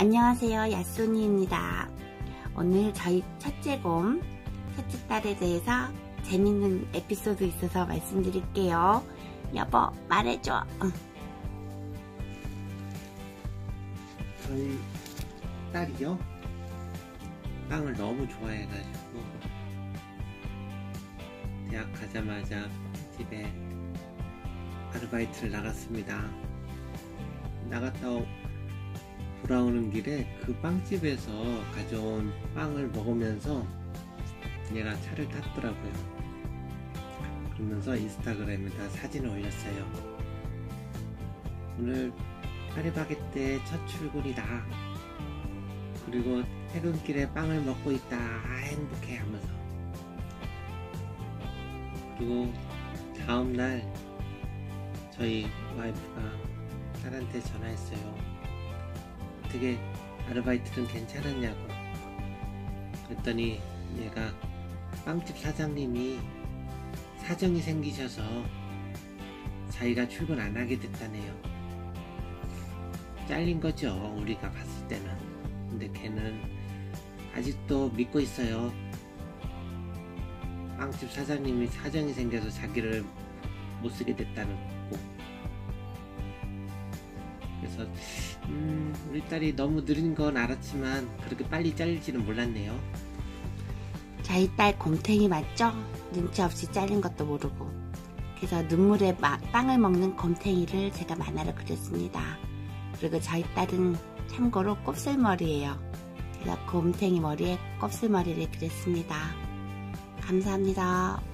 안녕하세요. 야쏘니입니다. 오늘 저희 첫째 곰 첫째 딸에 대해서 재밌는 에피소드 있어서 말씀드릴게요. 여보 말해줘. 저희 딸이요. 빵을 너무 좋아해가지고 대학 가자마자 집에 아르바이트를 나갔습니다. 나갔다 돌아오는 길에 그 빵집에서 가져온 빵을 먹으면서 얘가 차를 탔더라고요. 그러면서 인스타그램에다 사진을 올렸어요. 오늘 파리바게뜨의 첫 출근이다. 그리고 퇴근길에 빵을 먹고 있다. 아, 행복해 하면서. 그리고 다음날 저희 와이프가 딸한테 전화했어요. 어떻게 아르바이트는 괜찮았냐고 그랬더니 얘가 빵집 사장님이 사정이 생기셔서 자기가 출근 안 하게 됐다네요. 잘린 거죠 우리가 봤을 때는. 근데 걔는 아직도 믿고 있어요. 빵집 사장님이 사정이 생겨서 자기를 못 쓰게 됐다는 거 그래서 음, 우리 딸이 너무 느린 건 알았지만 그렇게 빨리 잘릴지는 몰랐네요. 저희 딸 곰탱이 맞죠? 눈치 없이 잘린 것도 모르고 그래서 눈물에 빵을 먹는 곰탱이를 제가 만화로 그렸습니다. 그리고 저희 딸은 참고로 곱슬머리예요. 그래서 곰탱이 머리에 곱슬머리를 그렸습니다. 감사합니다.